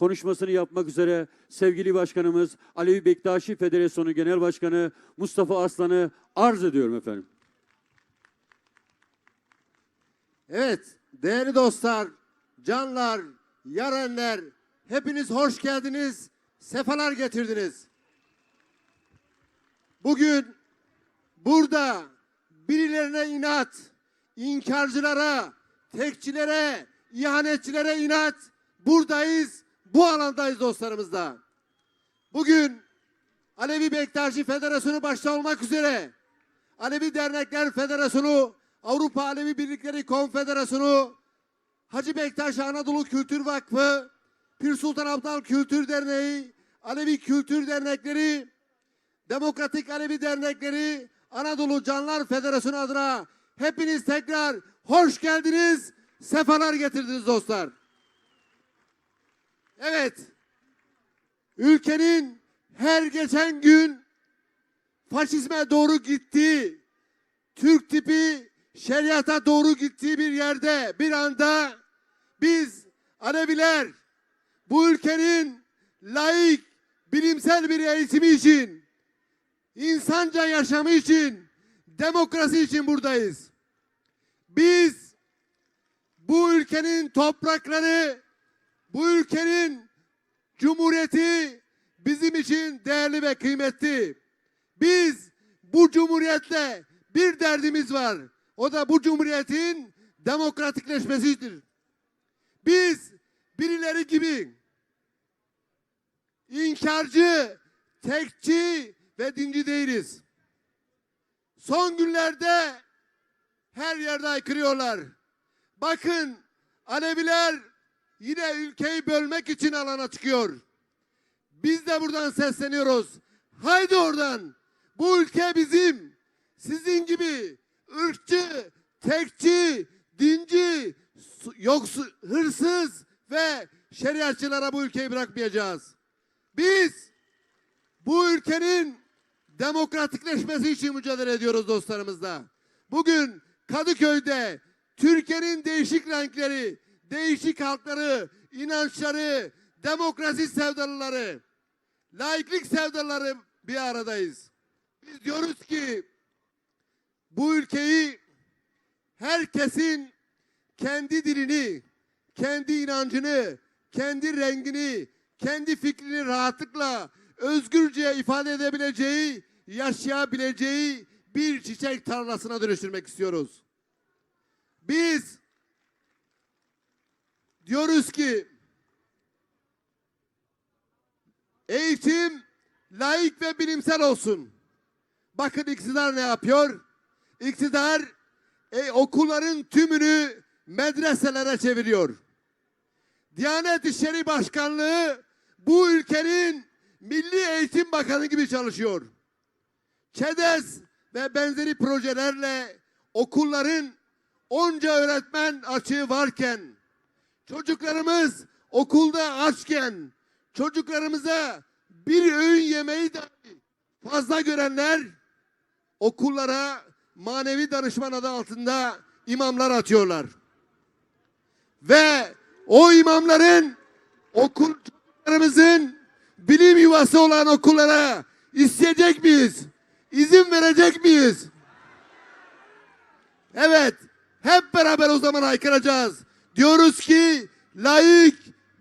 konuşmasını yapmak üzere sevgili başkanımız Alevi Bektaşi Federasyonu Genel Başkanı Mustafa Arslan'ı arz ediyorum efendim. Evet, değerli dostlar, canlar, yarenler, hepiniz hoş geldiniz, sefalar getirdiniz. Bugün burada birilerine inat, inkarcılara, tekçilere, ihanetçilere inat, buradayız, bu alandayız dostlarımızla. Bugün Alevi Bektaşi Federasyonu başta olmak üzere Alevi Dernekler Federasyonu, Avrupa Alevi Birlikleri Konfederasyonu, Hacı Bektaş Anadolu Kültür Vakfı, Pir Sultan Abdal Kültür Derneği, Alevi Kültür Dernekleri, Demokratik Alevi Dernekleri, Anadolu Canlar Federasyonu adına hepiniz tekrar hoş geldiniz, sefalar getirdiniz dostlar. Evet, ülkenin her geçen gün faşizme doğru gittiği, Türk tipi şeriata doğru gittiği bir yerde bir anda biz Aleviler bu ülkenin laik, bilimsel bir eğitimi için, insanca yaşamı için, demokrasi için buradayız. Biz bu ülkenin toprakları, bu ülkenin cumhuriyeti bizim için değerli ve kıymetli. Biz bu cumhuriyetle bir derdimiz var. O da bu cumhuriyetin demokratikleşmesidir. Biz birileri gibi inkarcı, tekçi ve dinci değiliz. Son günlerde her yerde aykırıyorlar. Bakın Aleviler yine ülkeyi bölmek için alana çıkıyor. Biz de buradan sesleniyoruz. Haydi oradan. Bu ülke bizim. Sizin gibi ırkçı, tekçi, dinci, su- yoksu, hırsız ve şeriatçılara bu ülkeyi bırakmayacağız. Biz bu ülkenin demokratikleşmesi için mücadele ediyoruz dostlarımızla. Bugün Kadıköy'de Türkiye'nin değişik renkleri, değişik halkları, inançları, demokrasi sevdalıları, laiklik sevdalıları bir aradayız. Biz diyoruz ki bu ülkeyi herkesin kendi dilini, kendi inancını, kendi rengini, kendi fikrini rahatlıkla özgürce ifade edebileceği, yaşayabileceği bir çiçek tarlasına dönüştürmek istiyoruz. Biz diyoruz ki eğitim laik ve bilimsel olsun. Bakın iktidar ne yapıyor? İktidar e, okulların tümünü medreselere çeviriyor. Diyanet İşleri Başkanlığı bu ülkenin Milli Eğitim Bakanı gibi çalışıyor. ÇEDES ve benzeri projelerle okulların onca öğretmen açığı varken, çocuklarımız okulda açken, çocuklarımıza bir öğün yemeği dahi fazla görenler okullara manevi danışman adı altında imamlar atıyorlar. Ve o imamların okul çocuklarımızın bilim yuvası olan okullara isteyecek miyiz? İzin verecek miyiz? Evet. Hep beraber o zaman haykıracağız. Diyoruz ki laik,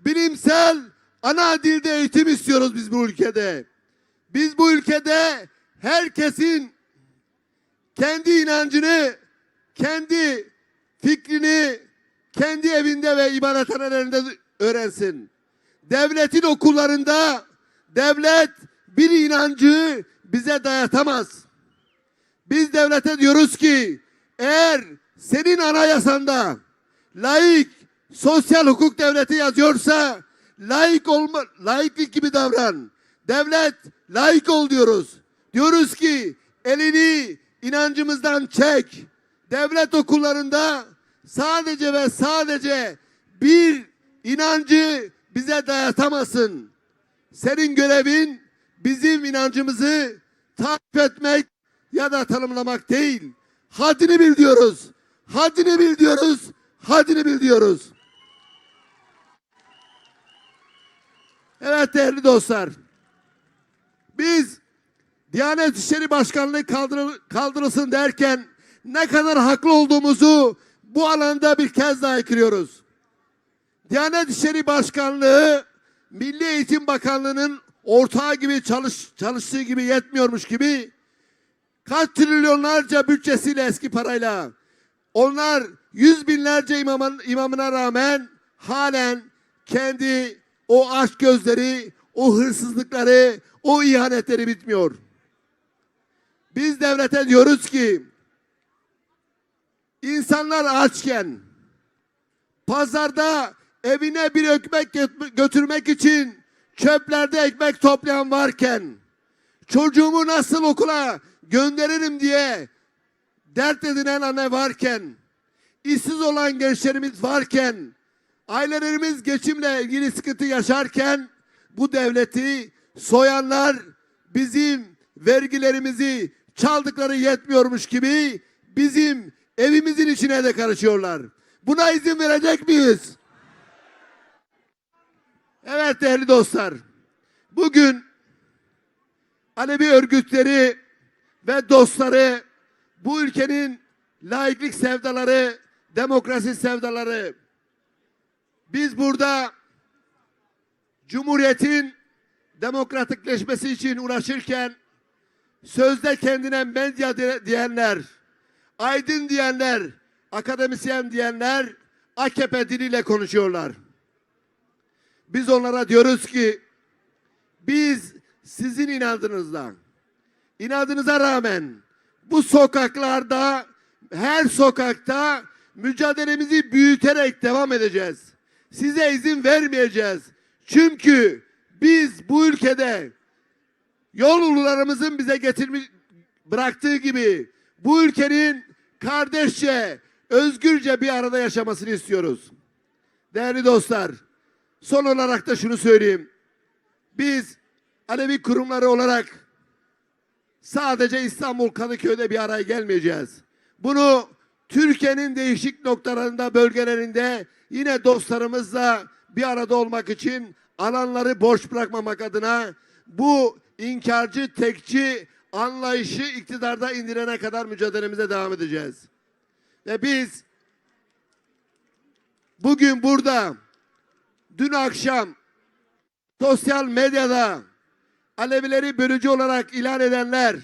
bilimsel, ana dilde eğitim istiyoruz biz bu ülkede. Biz bu ülkede herkesin kendi inancını, kendi fikrini kendi evinde ve ibadethanelerinde öğrensin. Devletin okullarında devlet bir inancı bize dayatamaz. Biz devlete diyoruz ki eğer senin anayasanda laik sosyal hukuk devleti yazıyorsa laik olma laiklik gibi davran. Devlet laik ol diyoruz. Diyoruz ki elini inancımızdan çek. Devlet okullarında sadece ve sadece bir inancı bize dayatamazsın. Senin görevin bizim inancımızı takip etmek ya da tanımlamak değil. Haddini bil diyoruz. Haddini bil diyoruz. Haddini bil diyoruz. Evet değerli dostlar. Biz Diyanet İşleri Başkanlığı kaldırıl- kaldırılsın derken ne kadar haklı olduğumuzu bu alanda bir kez daha ekliyoruz. Diyanet İşleri Başkanlığı Milli Eğitim Bakanlığı'nın ortağı gibi çalış, çalıştığı gibi yetmiyormuş gibi kaç trilyonlarca bütçesiyle eski parayla onlar yüz binlerce imamın, imamına rağmen halen kendi o aşk gözleri, o hırsızlıkları, o ihanetleri bitmiyor. Biz devlete diyoruz ki insanlar açken pazarda evine bir ekmek göt- götürmek için çöplerde ekmek toplayan varken çocuğumu nasıl okula gönderirim diye dert edinen anne varken işsiz olan gençlerimiz varken ailelerimiz geçimle ilgili sıkıntı yaşarken bu devleti soyanlar bizim vergilerimizi çaldıkları yetmiyormuş gibi bizim evimizin içine de karışıyorlar. Buna izin verecek miyiz? Evet değerli dostlar. Bugün Alevi örgütleri ve dostları bu ülkenin laiklik sevdaları, demokrasi sevdaları biz burada Cumhuriyetin demokratikleşmesi için uğraşırken sözde kendine medya diyenler, aydın diyenler, akademisyen diyenler AKP diliyle konuşuyorlar. Biz onlara diyoruz ki biz sizin inadınızla, inadınıza rağmen bu sokaklarda, her sokakta mücadelemizi büyüterek devam edeceğiz. Size izin vermeyeceğiz. Çünkü biz bu ülkede yol ulularımızın bize getirmiş bıraktığı gibi bu ülkenin kardeşçe, özgürce bir arada yaşamasını istiyoruz. Değerli dostlar, son olarak da şunu söyleyeyim. Biz Alevi kurumları olarak sadece İstanbul Kadıköy'de bir araya gelmeyeceğiz. Bunu Türkiye'nin değişik noktalarında, bölgelerinde yine dostlarımızla bir arada olmak için alanları boş bırakmamak adına bu inkarcı, tekçi anlayışı iktidarda indirene kadar mücadelemize devam edeceğiz. Ve biz bugün burada dün akşam sosyal medyada Alevileri bölücü olarak ilan edenler,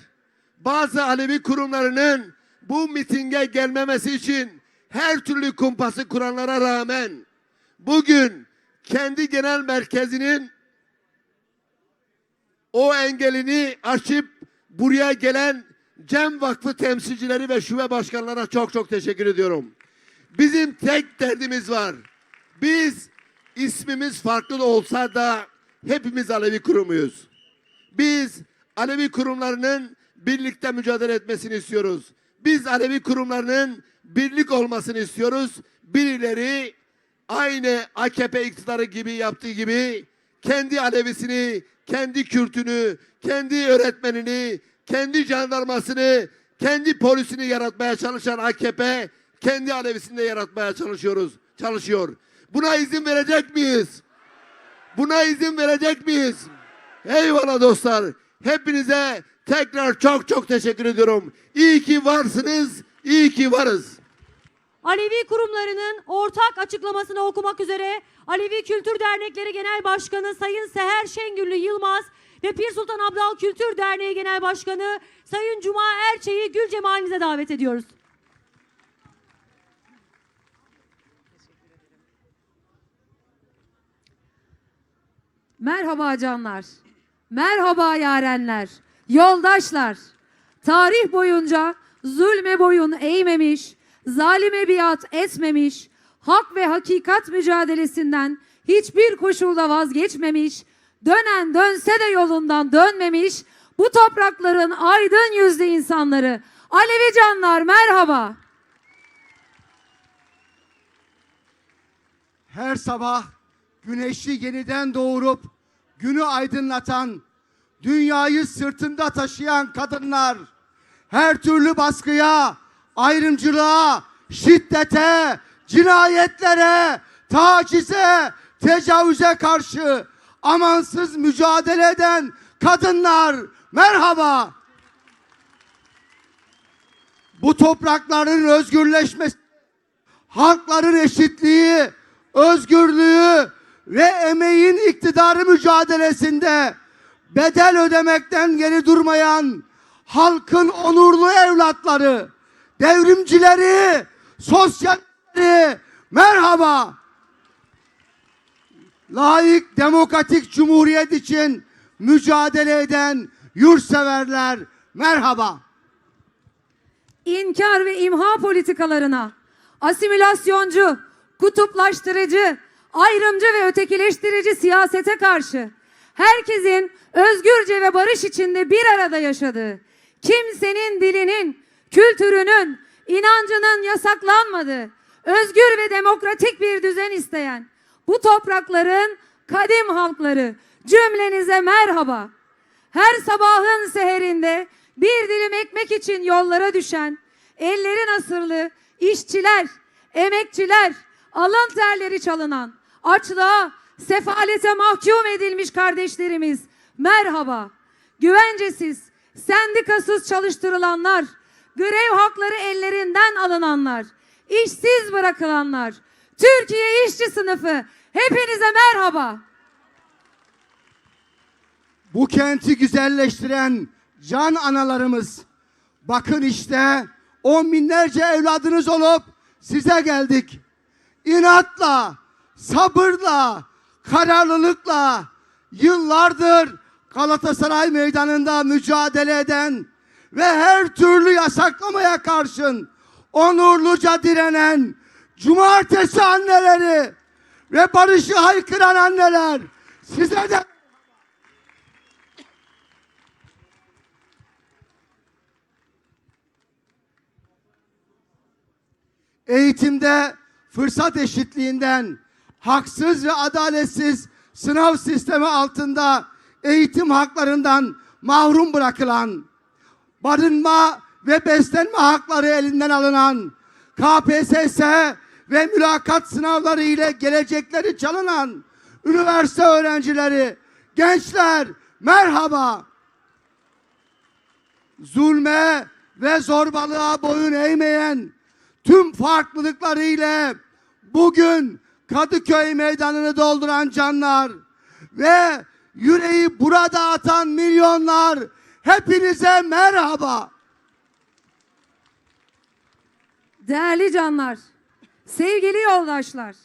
bazı Alevi kurumlarının bu mitinge gelmemesi için her türlü kumpası kuranlara rağmen bugün kendi genel merkezinin o engelini aşıp buraya gelen Cem Vakfı temsilcileri ve şube başkanlarına çok çok teşekkür ediyorum. Bizim tek derdimiz var. Biz ismimiz farklı da olsa da hepimiz Alevi kurumuyuz. Biz Alevi kurumlarının birlikte mücadele etmesini istiyoruz. Biz Alevi kurumlarının birlik olmasını istiyoruz. Birileri aynı AKP iktidarı gibi yaptığı gibi kendi Alevisini, kendi Kürtünü, kendi öğretmenini, kendi jandarmasını, kendi polisini yaratmaya çalışan AKP kendi Alevisini de yaratmaya çalışıyoruz, çalışıyor. Buna izin verecek miyiz? Buna izin verecek miyiz? Eyvallah dostlar. Hepinize tekrar çok çok teşekkür ediyorum. İyi ki varsınız, iyi ki varız. Alevi kurumlarının ortak açıklamasını okumak üzere Alevi Kültür Dernekleri Genel Başkanı Sayın Seher Şengüllü Yılmaz ve Pir Sultan Abdal Kültür Derneği Genel Başkanı Sayın Cuma Erçe'yi gül cemalinize davet ediyoruz. Merhaba canlar. Merhaba yarenler. Yoldaşlar. Tarih boyunca zulme boyun eğmemiş, zalime biat etmemiş, hak ve hakikat mücadelesinden hiçbir koşulda vazgeçmemiş, dönen dönse de yolundan dönmemiş, bu toprakların aydın yüzlü insanları, Alevi canlar merhaba. her sabah güneşi yeniden doğurup günü aydınlatan, dünyayı sırtında taşıyan kadınlar, her türlü baskıya, ayrımcılığa, şiddete, cinayetlere, tacize, tecavüze karşı amansız mücadele eden kadınlar merhaba. Bu toprakların özgürleşmesi halkların eşitliği, özgürlüğü ve emeğin iktidarı mücadelesinde bedel ödemekten geri durmayan halkın onurlu evlatları, devrimcileri, sosyalistleri merhaba. Layık demokratik cumhuriyet için mücadele eden yurtseverler merhaba. İnkar ve imha politikalarına, asimilasyoncu, kutuplaştırıcı, ayrımcı ve ötekileştirici siyasete karşı herkesin özgürce ve barış içinde bir arada yaşadığı, kimsenin dilinin, kültürünün, inancının yasaklanmadığı, özgür ve demokratik bir düzen isteyen bu toprakların kadim halkları cümlenize merhaba. Her sabahın seherinde bir dilim ekmek için yollara düşen, elleri nasırlı işçiler, emekçiler, alın terleri çalınan, açlığa, sefalete mahkum edilmiş kardeşlerimiz merhaba. Güvencesiz, sendikasız çalıştırılanlar, grev hakları ellerinden alınanlar, işsiz bırakılanlar, Türkiye işçi sınıfı hepinize merhaba. bu kenti güzelleştiren can analarımız. Bakın işte on binlerce evladınız olup size geldik. İnatla, sabırla, kararlılıkla yıllardır Galatasaray meydanında mücadele eden ve her türlü yasaklamaya karşın onurluca direnen cumartesi anneleri ve barışı haykıran anneler size de eğitimde fırsat eşitliğinden, haksız ve adaletsiz sınav sistemi altında eğitim haklarından mahrum bırakılan, barınma ve beslenme hakları elinden alınan, KPSS ve mülakat sınavları ile gelecekleri çalınan üniversite öğrencileri, gençler merhaba. Zulme ve zorbalığa boyun eğmeyen tüm farklılıklarıyla bugün Kadıköy meydanını dolduran canlar ve yüreği burada atan milyonlar hepinize merhaba. Değerli canlar, sevgili yoldaşlar,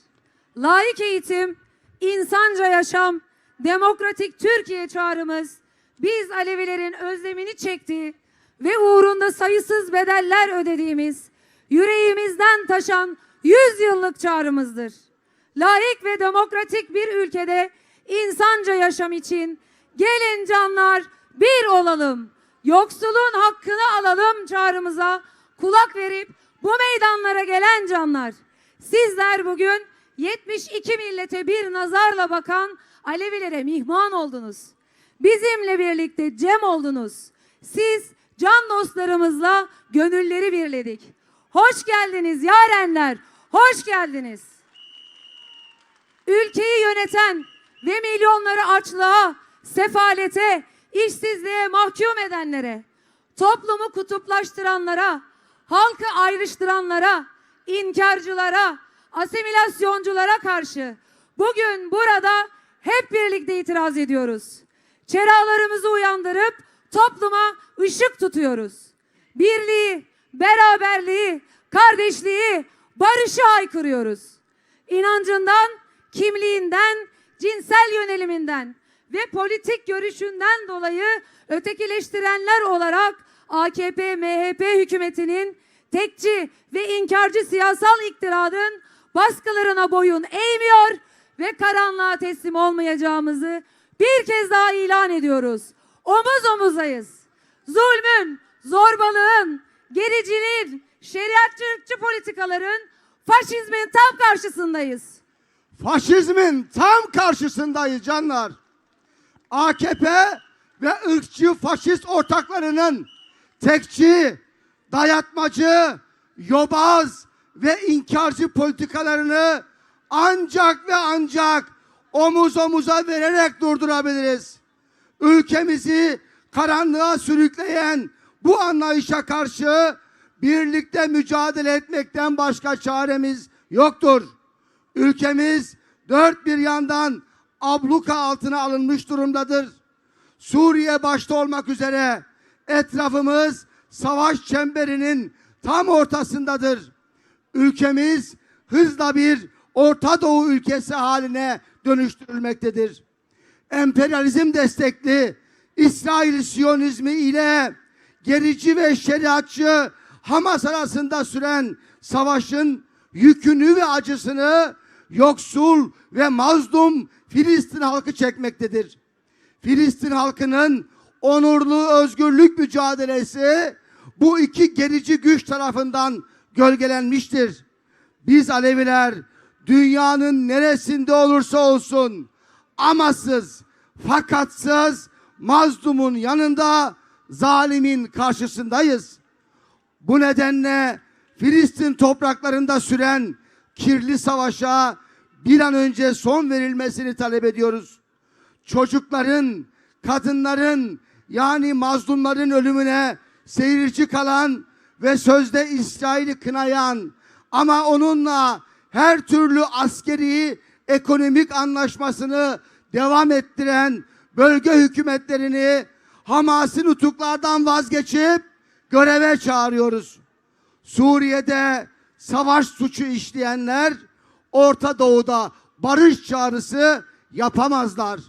layık eğitim, insanca yaşam, demokratik Türkiye çağrımız biz Alevilerin özlemini çektiği ve uğrunda sayısız bedeller ödediğimiz, yüreğimizden taşan 100 yıllık çağrımızdır. Layık ve demokratik bir ülkede insanca yaşam için gelin canlar bir olalım. Yoksulun hakkını alalım çağrımıza kulak verip bu meydanlara gelen canlar. Sizler bugün 72 millete bir nazarla bakan Alevilere mihman oldunuz. Bizimle birlikte cem oldunuz. Siz can dostlarımızla gönülleri birledik. Hoş geldiniz yarenler. Hoş geldiniz. Ülkeyi yöneten ve milyonları açlığa, sefalete, işsizliğe mahkum edenlere, toplumu kutuplaştıranlara, halkı ayrıştıranlara, inkarcılara, asimilasyonculara karşı bugün burada hep birlikte itiraz ediyoruz. Çeralarımızı uyandırıp topluma ışık tutuyoruz. Birliği, beraberliği, kardeşliği, barışı haykırıyoruz. İnancından, kimliğinden, cinsel yöneliminden, ve politik görüşünden dolayı ötekileştirenler olarak AKP MHP hükümetinin tekçi ve inkarcı siyasal iktidarın baskılarına boyun eğmiyor ve karanlığa teslim olmayacağımızı bir kez daha ilan ediyoruz. Omuz omuzayız. Zulmün, zorbalığın, gericiliğin, şeriatçı politikaların, faşizmin tam karşısındayız. Faşizmin tam karşısındayız canlar. AKP ve ırkçı faşist ortaklarının tekçi, dayatmacı, yobaz ve inkarcı politikalarını ancak ve ancak omuz omuza vererek durdurabiliriz. Ülkemizi karanlığa sürükleyen bu anlayışa karşı birlikte mücadele etmekten başka çaremiz yoktur. Ülkemiz dört bir yandan abluka altına alınmış durumdadır. Suriye başta olmak üzere etrafımız savaş çemberinin tam ortasındadır. Ülkemiz hızla bir Orta Doğu ülkesi haline dönüştürülmektedir. Emperyalizm destekli İsrail Siyonizmi ile gerici ve şeriatçı Hamas arasında süren savaşın yükünü ve acısını yoksul ve mazlum Filistin halkı çekmektedir. Filistin halkının onurlu özgürlük mücadelesi bu iki gerici güç tarafından gölgelenmiştir. Biz Aleviler dünyanın neresinde olursa olsun amasız, fakatsız, mazlumun yanında zalimin karşısındayız. Bu nedenle Filistin topraklarında süren kirli savaşa bir an önce son verilmesini talep ediyoruz. Çocukların, kadınların yani mazlumların ölümüne seyirci kalan ve sözde İsrail'i kınayan ama onunla her türlü askeri ekonomik anlaşmasını devam ettiren bölge hükümetlerini Hamas'ın nutuklardan vazgeçip göreve çağırıyoruz. Suriye'de savaş suçu işleyenler Orta Doğu'da barış çağrısı yapamazlar.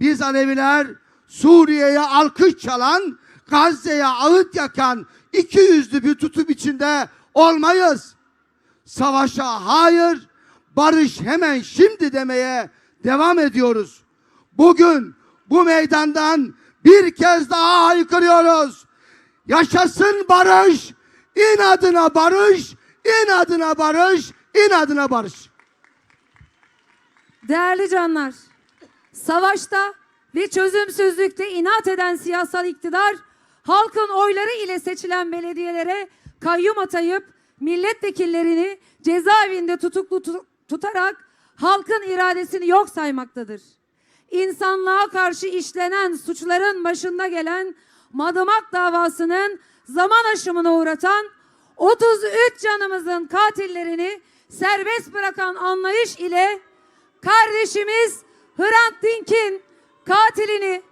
Biz Aleviler Suriye'ye alkış çalan, Gazze'ye ağıt yakan iki yüzlü bir tutum içinde olmayız. Savaşa hayır, barış hemen şimdi demeye devam ediyoruz. Bugün bu meydandan bir kez daha haykırıyoruz. Yaşasın barış, inadına barış, inadına barış, inadına barış. Değerli canlar, savaşta ve çözümsüzlükte inat eden siyasal iktidar, halkın oyları ile seçilen belediyelere kayyum atayıp milletvekillerini cezaevinde tutuklu tu- tutarak halkın iradesini yok saymaktadır. İnsanlığa karşı işlenen suçların başında gelen Madımak davasının zaman aşımına uğratan 33 canımızın katillerini serbest bırakan anlayış ile kardeşimiz Hrant Dink'in katilini,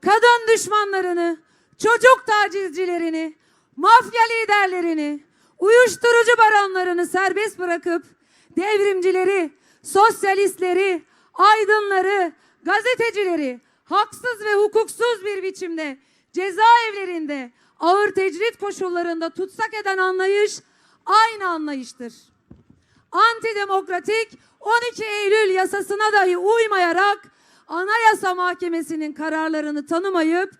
kadın düşmanlarını, çocuk tacizcilerini, mafya liderlerini, uyuşturucu baronlarını serbest bırakıp devrimcileri, sosyalistleri, aydınları, gazetecileri haksız ve hukuksuz bir biçimde cezaevlerinde ağır tecrit koşullarında tutsak eden anlayış aynı anlayıştır antidemokratik 12 Eylül yasasına dahi uymayarak Anayasa Mahkemesi'nin kararlarını tanımayıp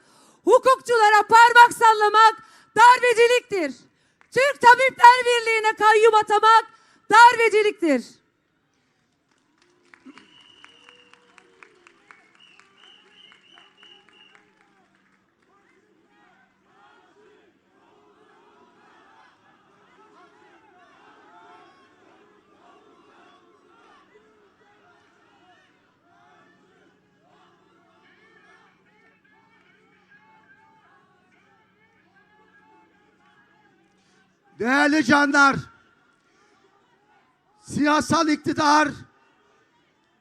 hukukçulara parmak sallamak darbeciliktir. Türk Tabipler Birliği'ne kayyum atamak darbeciliktir. Değerli canlar, siyasal iktidar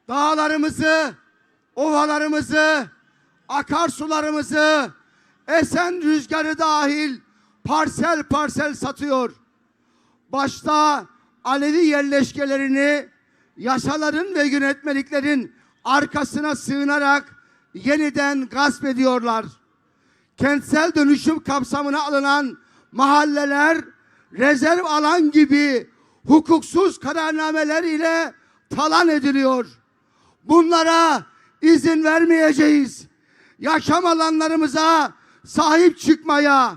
dağlarımızı, ovalarımızı, akarsularımızı, esen rüzgarı dahil parsel parsel satıyor. Başta Alevi yerleşkelerini yasaların ve yönetmeliklerin arkasına sığınarak yeniden gasp ediyorlar. Kentsel dönüşüm kapsamına alınan mahalleler rezerv alan gibi hukuksuz kararnameler ile talan ediliyor. Bunlara izin vermeyeceğiz. Yaşam alanlarımıza sahip çıkmaya,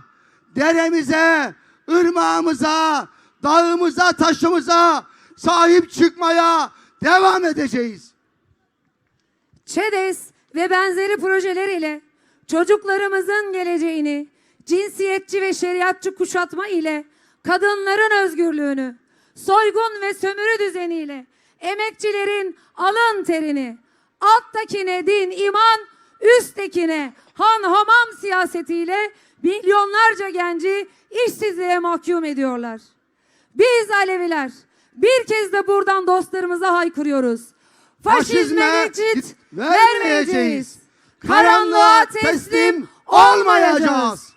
deremize, ırmağımıza, dağımıza, taşımıza sahip çıkmaya devam edeceğiz. ÇEDES ve benzeri projeler ile çocuklarımızın geleceğini cinsiyetçi ve şeriatçı kuşatma ile kadınların özgürlüğünü, soygun ve sömürü düzeniyle emekçilerin alın terini, alttakine din, iman, üsttekine han hamam siyasetiyle milyonlarca genci işsizliğe mahkum ediyorlar. Biz Aleviler bir kez de buradan dostlarımıza haykırıyoruz. Faşizme geçit vermeyeceğiz. Karanlığa teslim olmayacağız.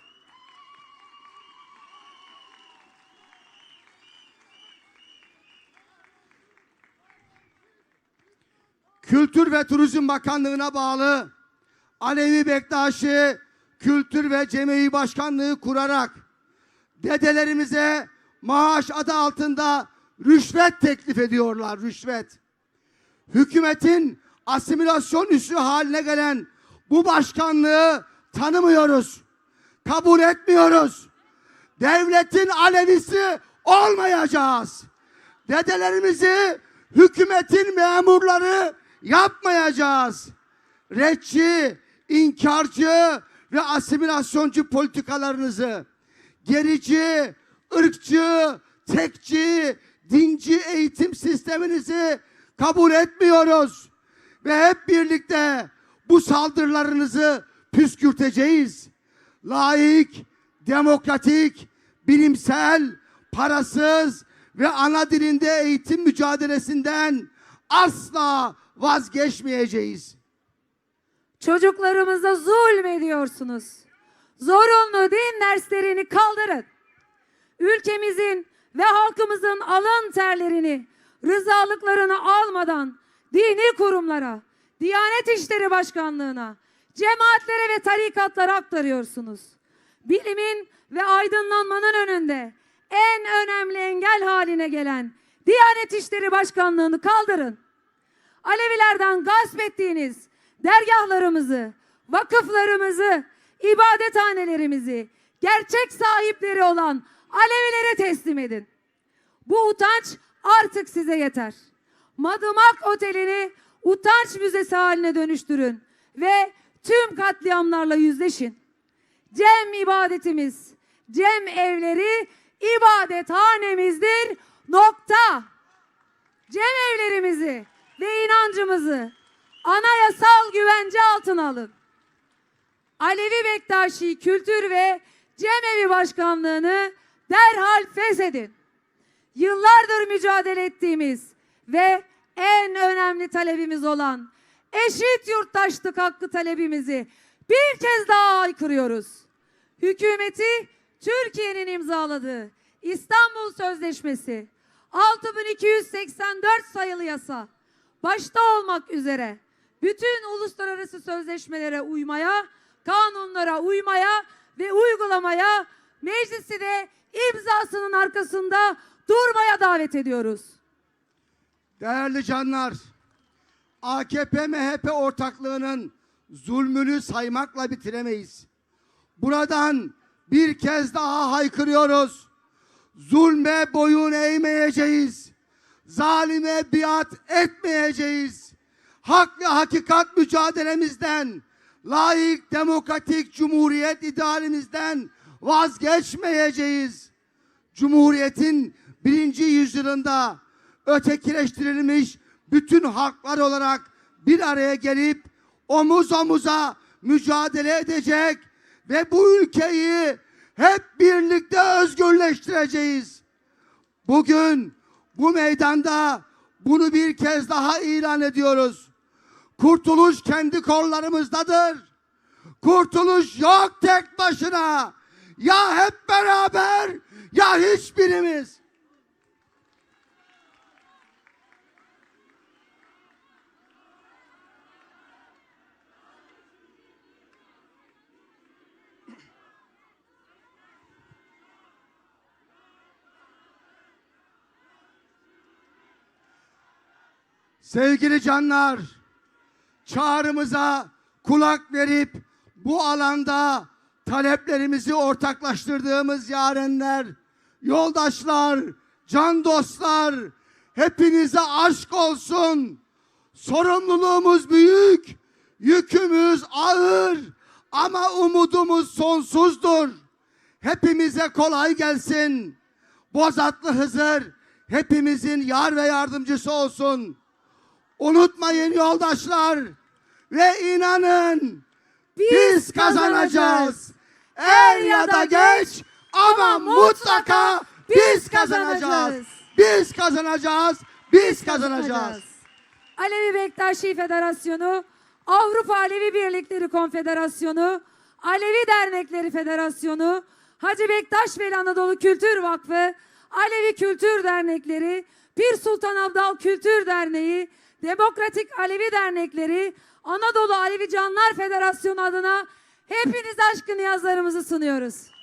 Kültür ve Turizm Bakanlığı'na bağlı Alevi Bektaşi Kültür ve Cemevi Başkanlığı kurarak dedelerimize maaş adı altında rüşvet teklif ediyorlar, rüşvet. Hükümetin asimilasyon üssü haline gelen bu başkanlığı tanımıyoruz. Kabul etmiyoruz. Devletin Alevisi olmayacağız. Dedelerimizi hükümetin memurları yapmayacağız. Retçi, inkarcı ve asimilasyoncu politikalarınızı gerici, ırkçı, tekçi, dinci eğitim sisteminizi kabul etmiyoruz. Ve hep birlikte bu saldırılarınızı püskürteceğiz. Laik, demokratik, bilimsel, parasız ve ana dilinde eğitim mücadelesinden asla vazgeçmeyeceğiz. Çocuklarımıza zulmediyorsunuz. Zorunlu din derslerini kaldırın. Ülkemizin ve halkımızın alın terlerini, rızalıklarını almadan dini kurumlara, Diyanet İşleri Başkanlığı'na, cemaatlere ve tarikatlara aktarıyorsunuz. Bilimin ve aydınlanmanın önünde en önemli engel haline gelen Diyanet İşleri Başkanlığı'nı kaldırın. Alevilerden gasp ettiğiniz dergahlarımızı, vakıflarımızı, ibadethanelerimizi gerçek sahipleri olan Alevilere teslim edin. Bu utanç artık size yeter. Madımak Oteli'ni utanç müzesi haline dönüştürün ve tüm katliamlarla yüzleşin. Cem ibadetimiz, cem evleri ibadethanemizdir. Nokta. Cem evlerimizi ve inancımızı anayasal güvence altına alın. Alevi Bektaşi Kültür ve Cemevi Başkanlığı'nı derhal feshedin. Yıllardır mücadele ettiğimiz ve en önemli talebimiz olan eşit yurttaşlık hakkı talebimizi bir kez daha aykırıyoruz. Hükümeti Türkiye'nin imzaladığı İstanbul Sözleşmesi 6284 sayılı yasa başta olmak üzere bütün uluslararası sözleşmelere uymaya, kanunlara uymaya ve uygulamaya meclisi de imzasının arkasında durmaya davet ediyoruz. Değerli canlar, AKP MHP ortaklığının zulmünü saymakla bitiremeyiz. Buradan bir kez daha haykırıyoruz. Zulme boyun eğmeyeceğiz. Zalime biat etmeyeceğiz. Hak ve hakikat mücadelemizden, layık demokratik cumhuriyet idealimizden vazgeçmeyeceğiz. Cumhuriyetin birinci yüzyılında ötekileştirilmiş bütün halklar olarak bir araya gelip omuz omuza mücadele edecek ve bu ülkeyi hep birlikte özgürleştireceğiz. Bugün bu meydanda bunu bir kez daha ilan ediyoruz. Kurtuluş kendi kollarımızdadır. Kurtuluş yok tek başına. Ya hep beraber ya hiçbirimiz. Sevgili canlar, çağrımıza kulak verip bu alanda taleplerimizi ortaklaştırdığımız yarenler, yoldaşlar, can dostlar, hepinize aşk olsun. Sorumluluğumuz büyük, yükümüz ağır ama umudumuz sonsuzdur. Hepimize kolay gelsin. Bozatlı Hızır hepimizin yar ve yardımcısı olsun. Unutmayın yoldaşlar ve inanın biz kazanacağız. Er ya da geç ama mutlaka biz kazanacağız. Biz kazanacağız. Biz kazanacağız. Alevi Bektaşi Federasyonu, Avrupa Alevi Birlikleri Konfederasyonu, Alevi Dernekleri Federasyonu, Hacı Bektaş Veli Anadolu Kültür Vakfı, Alevi Kültür Dernekleri, Pir Sultan Abdal Kültür Derneği, Demokratik Alevi Dernekleri, Anadolu Alevi Canlar Federasyonu adına hepiniz aşkın yazlarımızı sunuyoruz.